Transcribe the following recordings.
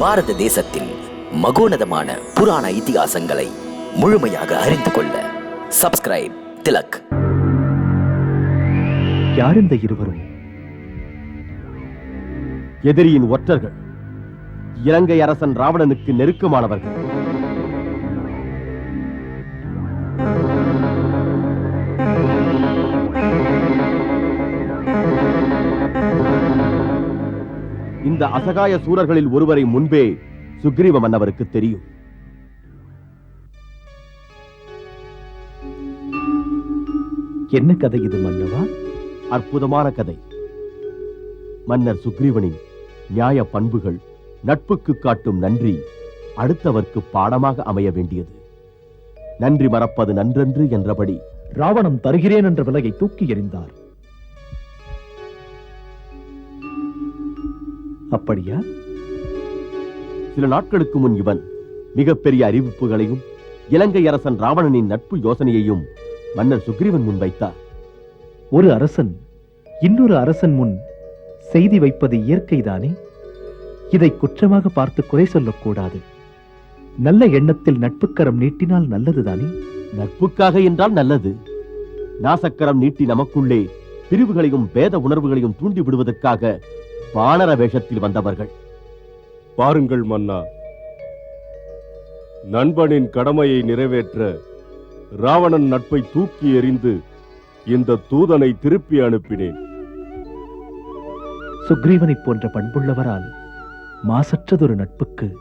பாரத தேசத்தின் மகோனதமான புராண இதிகாசங்களை முழுமையாக அறிந்து கொள்ள சப்ஸ்கிரைப் திலக். யார் இந்த இருவரும்? எதிரியின் ஒற்றர்கள் இலங்கை அரசன் ராவணனுக்கு நெருக்கமானவர்கள். இந்த அசகாய சூரர்களில் ஒருவரை முன்பே சுக்ரீவ மன்னவருக்கு தெரியும். என்ன கதை இது மன்னவா? அற்புதமான கதை. மன்னர் சுக்ரீவனின் நியாய பண்புகள் நட்புக்கு காட்டும் நன்றி அடுத்தவர்க்கு பாடமாக அமைய வேண்டியது. நன்றி மறப்பது நன்றன்று என்றபடி ராவணன் தருகிறேன் என்ற விலையை தூக்கி எறிந்தார். அப்படியா? சில நாட்களுக்கு முன் இவன் மிகப்பெரிய அறிவிப்புகளையும் இலங்கை அரசன் ராவணனின் நட்பு யோசனையையும் மன்னர் சுக்ரீவன் முன் வைத்தார். ஒரு அரசன் இன்னொரு அரசன் முன் செய்தி வைப்பது இயற்கைதானே? இதை குற்றமாக பார்த்து குறை சொல்லக்கூடாது. நல்ல எண்ணத்தில் நட்புக்கரம் நீட்டினால் நல்லதுதானே? நட்புக்காக என்றால் நல்லது. நாசக்கரம் நீட்டி நமக்குள்ளே பிரிவுகளையும் பேத உணர்வுகளையும் தூண்டி விடுவதற்காக வானர வேஷத்தில் வந்தவர்கள். பாருங்கள் மன்னா. நண்பனின் கடமையை நிறைவேற்ற ராவணன் நட்பை தூக்கி எறிந்து இந்த தூதனை திருப்பி அனுப்பினேன். சுக்ரீவனைப் போன்ற பண்புள்ளவரால் மாசற்றதொரு நட்புக்கு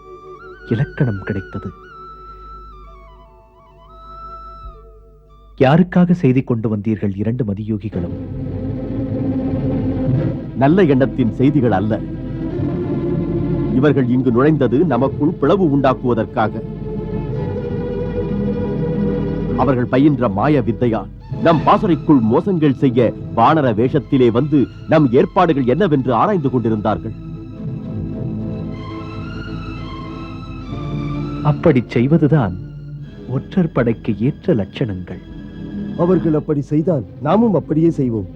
இலக்கணம் கிடைத்தது. யாருக்காக செய்தி கொண்டு வந்தீர்கள் இரண்டு மதியோகிகளும்? நல்ல எண்ணத்தின் செய்திகள் அல்ல. இவர்கள் இங்கு நுழைந்தது நமக்குள் பிளவு உண்டாக்குவதற்காக. அவர்கள் பயின்ற மாய வித்தையால் நம் பாசறைக்குள் மோசங்கள் செய்ய வானர வேஷத்திலே வந்து நம் ஏற்பாடுகள் என்னவென்று ஆராய்ந்து கொண்டிருந்தார்கள். அப்படிச் செய்வதுதான் ஒற்றர் படைக்கு ஏற்ற லட்சணங்கள். அவர்கள் அப்படி செய்தால் நாமும் அப்படியே செய்வோம்.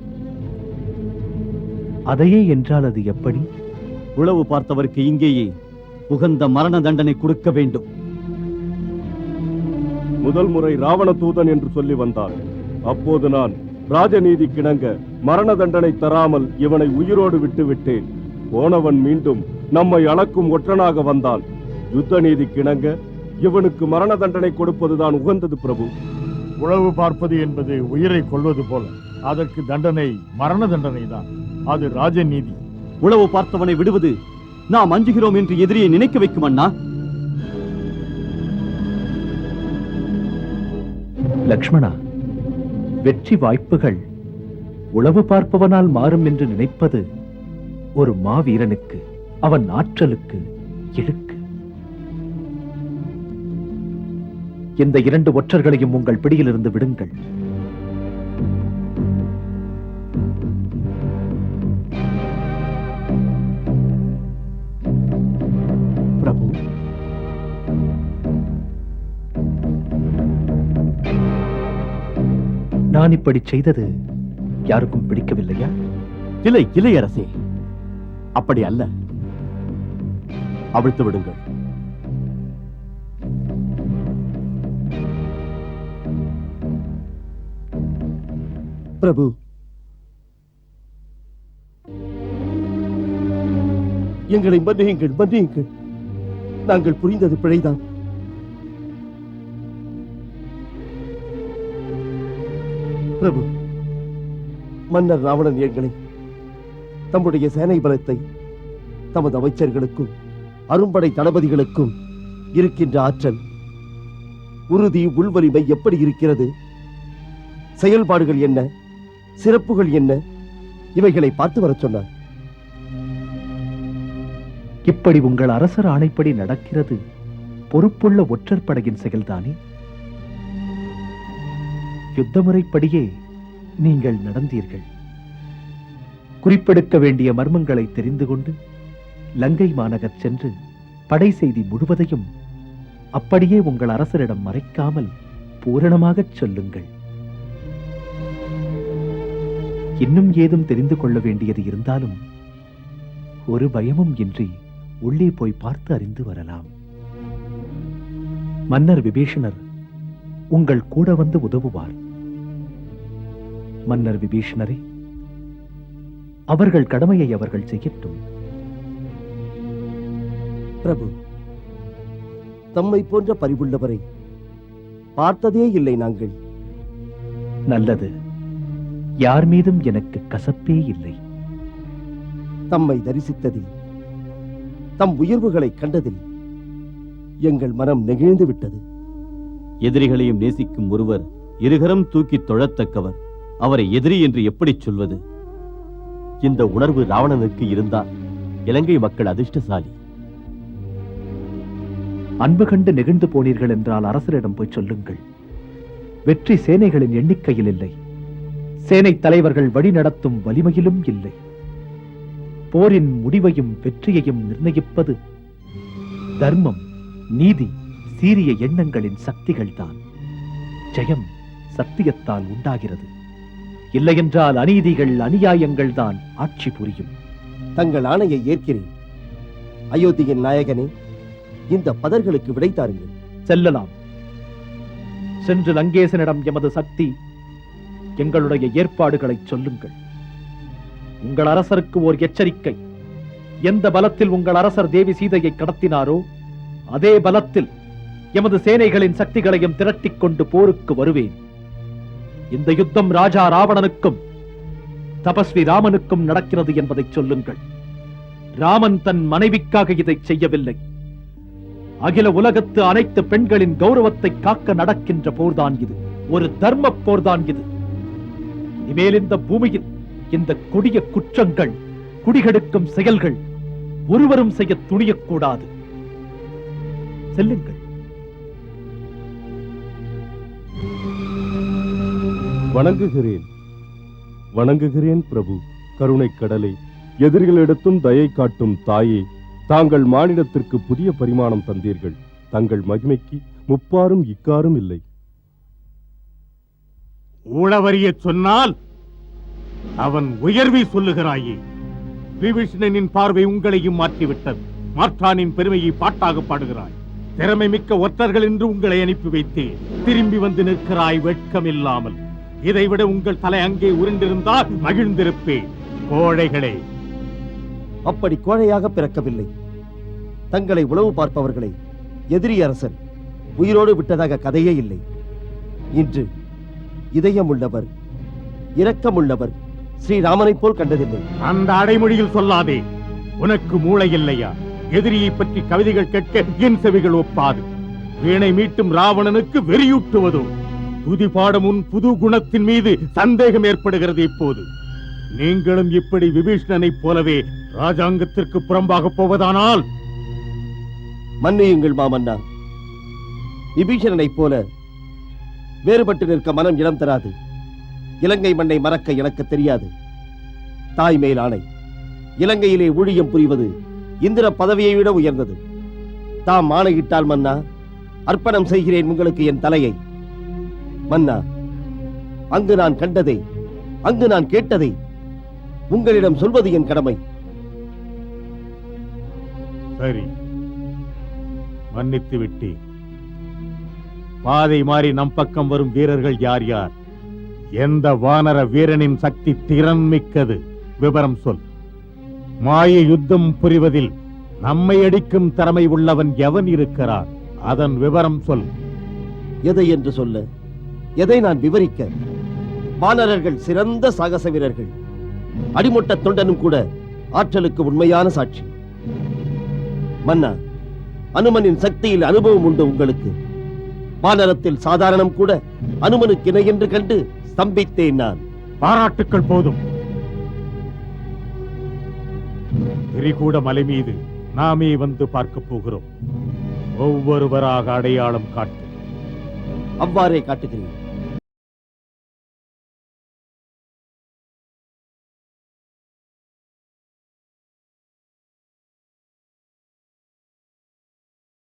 அதையே என்றால் அது எப்படி? உளவு பார்த்தவருக்கு இங்கேயே உகந்த மரண தண்டனை கொடுக்க வேண்டும். முதல் முறை ராவண தூதன் என்று சொல்லி வந்தான் அப்போது நான் ராஜநீதி கிணங்க மரண தண்டனை தராமல் இவனை உயிரோடு விட்டு விட்டேன். போனவன் மீண்டும் நம்மை அளக்கும் ஒற்றனாக வந்தான். யுத்த நீதி கிணங்க இவனுக்கு மரண தண்டனை கொடுப்பதுதான் உகந்தது பிரபு. உளவு பார்ப்பது என்பது உயிரை கொல்வது போல. அதற்கு தண்டனை மரண தண்டனை தான் அது ராஜநீதி உளவு பார்த்தவனை விடுவது நாம் அஞ்சுகிறோம் என்று எதிரியை நினைக்க வைக்கும் அண்ணா. லக்ஷ்மணா வெற்றி வாய்ப்புகள் உளவு பார்ப்பவனால் மாறும் என்று நினைப்பது ஒரு மாவீரனுக்கு அவன் ஆற்றலுக்கு இழுக்கு. இந்த இரண்டு ஒற்றர்களையும் உங்கள் பிடியிலிருந்து விடுங்கள். நான் இப்படி செய்தது யாருக்கும் பிடிக்கவில்லையா? இல்லை இளையரசே அப்படி அல்ல. அவிழ்த்து விடுங்கள். பிரபு. எங்களை மன்னியுங்கள் மன்னியுங்கள். நாங்கள் புரிந்தது பிழைதான். பிரபு மன்னர் ராவணன் எங்களை தம்முடைய சேனை பலத்தை தமது அமைச்சர்களுக்கும் அரும்படை தளபதிகளுக்கும் இருக்கின்ற ஆற்றல் உறுதி உள்வலிமை எப்படி இருக்கிறது? செயல்பாடுகள் என்ன? சிறப்புகள் என்ன? இவைகளை பார்த்து வரச் சொன்னார். இப்படி உங்கள் அரசர் ஆணைப்படி நடக்கிறது பொறுப்புள்ள ஒற்றற்படையின் செயல்தானே? யுத்த முறைப்படியே நீங்கள் நடந்தீர்கள். குறிப்பெடுக்க வேண்டிய மர்மங்களை தெரிந்து கொண்டு லங்கை மாநகர் சென்று படை செய்தி முழுவதையும் அப்படியே உங்கள் அரசரிடம் மறைக்காமல் பூரணமாகச் சொல்லுங்கள். இன்னும் ஏதும் தெரிந்து கொள்ள வேண்டியது இருந்தாலும் ஒரு பயமும் இன்றி உள்ளே போய் பார்த்து அறிந்து வரலாம். மன்னர் விபீஷணர் உங்கள் கூட வந்து உதவுவார். மன்னர் விபீஷணரே அவர்கள் கடமையை அவர்கள் செய்யட்டும். பிரபு தம்மை போன்ற பரிவுள்ளவரை பார்த்ததே இல்லை நாங்கள். நல்லது. யார் மீதும் எனக்கு கசப்பே இல்லை. தம்மை தரிசித்ததில் தம் உயர்வுகளை கண்டதில் எங்கள் மனம் நெகிழ்ந்து விட்டது. எதிரிகளையும் நேசிக்கும் ஒருவர் இருகரம் தூக்கி தொழத்தக்கவர். அவரை எதிரி என்று எப்படிச் சொல்வது? இந்த உணர்வு ராவணனுக்கு இருந்தால் இலங்கை மக்கள் அதிர்ஷ்டசாலி. அன்பு கண்டு நெகிழ்ந்து போனீர்கள் என்றால் அரசரிடம் போய் சொல்லுங்கள். வெற்றி சேனைகளின் எண்ணிக்கையில் இல்லை. சேனை தலைவர்கள் வழிநடத்தும் வலிமையிலும் இல்லை. போரின் முடிவையும் வெற்றியையும் நிர்ணயிப்பது தர்மம் நீதி சீரிய எண்ணங்களின் சக்திகள்தான். ஜெயம் சத்தியத்தால் உண்டாகிறது. இல்லையென்றால் அநீதிகள் அநியாயங்கள் தான் ஆட்சி புரியும். தங்கள் ஆணையை ஏற்கிறேன். அயோத்தியின் நாயகனே இந்த பதர்களுக்கு விடை தாருங்கள். செல்லலாம். சென்று லங்கேசனிடம் எமது சக்தி எங்களுடைய ஏற்பாடுகளை சொல்லுங்கள். உங்கள் அரசருக்கு ஓர் எச்சரிக்கை. எந்த பலத்தில் உங்கள் அரசர் தேவி சீதையை கடத்தினாரோ அதே பலத்தில் எமது சேனைகளின் சக்திகளையும் திரட்டிக் கொண்டு போருக்கு வருவேன். இந்த யுத்தம் ராஜா ராவணனுக்கும் தபஸ்வி ராமனுக்கும் நடக்கிறது என்பதை சொல்லுங்கள். ராமன் தன் மனைவிக்காக இதை செய்யவில்லை. அகில உலகத்து அனைத்து பெண்களின் கௌரவத்தை காக்க நடக்கின்ற போர்தான் இது. ஒரு தர்ம போர்தான் இது. இனிமேல் இந்த பூமியில் இந்த கொடிய குற்றங்கள் குடிகெடுக்கும் செயல்கள் ஒருவரும் செய்ய துணியக்கூடாது. செல்லுங்கள். வணங்குகிறேன். வணங்குகிறேன் பிரபு. கருணை கடலை எதிரிகளிடத்தும் தயை காட்டும் தாயே தாங்கள் மாநிலத்திற்கு புதிய பரிமாணம் தந்தீர்கள். தங்கள் மகிமைக்கு முப்பாரும் இக்காரும் இல்லை. ஊழவரிய சொன்னால் அவன் உயர்வை சொல்லுகிறாயே. விபீஷணனின் பார்வை உங்களையும் மாற்றிவிட்டது. மாற்றானின் பெருமையை பாட்டாக பாடுகிறாய். திறமை மிக்க ஒற்றர்கள் என்று உங்களை அனுப்பி வைத்தேன். திரும்பி வந்து நிற்கிறாய் வெட்கமில்லாமல். இதைவிட உங்கள் தலை அங்கே உருண்டிருந்தால் மகிழ்ந்திருப்பேன். கோழைகளே. அப்படி கோழையாக பிறக்கவில்லை. தங்களை உளவு பார்ப்பவர்களை எதிரி அரசன் உயிரோடு விட்டதாக கதையே இல்லை. இன்று இதயமுள்ளவர் இரக்கமுள்ளவர் ஸ்ரீராமனைப் போல் கண்டதில்லை. அந்த அடைமொழியில் சொல்லாதே உனக்கு மூளை இல்லையா? எதிரியை பற்றி கவிதைகள் கேட்க என் செவிகள் ஒப்பாது. வீணை மீட்டும் ராவணனுக்கு வெறியூட்டுவதோ? துதி பாடும் உன் புது குணத்தின் மீது சந்தேகம் ஏற்படுகிறது இப்போது. நீங்களும் இப்படி விபீஷணனைப் போலவே ராஜாங்கத்திற்கு புறம்பாக போவதானால்? மன்னியுங்கள் மாமன்னா. விபீஷணனைப் போல வேறுபட்டு நிற்க மனம் இடம் தராது. இலங்கை மண்ணை மறக்க எனக்கு தெரியாது. தாய் மேல் ஆணை. இலங்கையிலே ஊழியம் புரிவது இந்திர பதவியை விட உயர்ந்தது. தாம் ஆணையிட்டால் மன்னா அர்ப்பணம் செய்கிறேன் உங்களுக்கு என் தலையை. மன்னா அங்கு நான் கண்டதை அங்கு நான் கேட்டதை உங்களிடம் சொல்வது என் கடமை. சரி மன்னித்து விட்டேன். பாதை மாறி நம் பக்கம் வரும் வீரர்கள் யார் யார்? எந்த வானர வீரனின் சக்தி திறன் மிக்கது விவரம் சொல். மாய யுத்தம் புரிவதில் நம்மை அடிக்கும் திறமை உள்ளவன் எவன் இருக்கிறான்? அதன் விவரம் சொல். எதை என்று சொல்ல? எதை நான் விவரிக்க? வானரர்கள் சிறந்த சாகச வீரர்கள். அடிமொட்ட தொண்டனும் கூட ஆற்றலுக்கு உண்மையான சாட்சி. மன்னா அனுமனின் சக்தியில் அனுபவம் உண்டு உங்களுக்கு. வானரத்தில் சாதாரணம் கூட அனுமனுக்கு இணை என்று கண்டு ஸ்தம்பித்தேன் நான். பாராட்டுக்கள் போதும். திரிகூட மலை மீது நாமே வந்து பார்க்க போகிறோம். ஒவ்வொருவராக அடையாளம் காட்டு. அவ்வாறே காட்டுகிறேன்.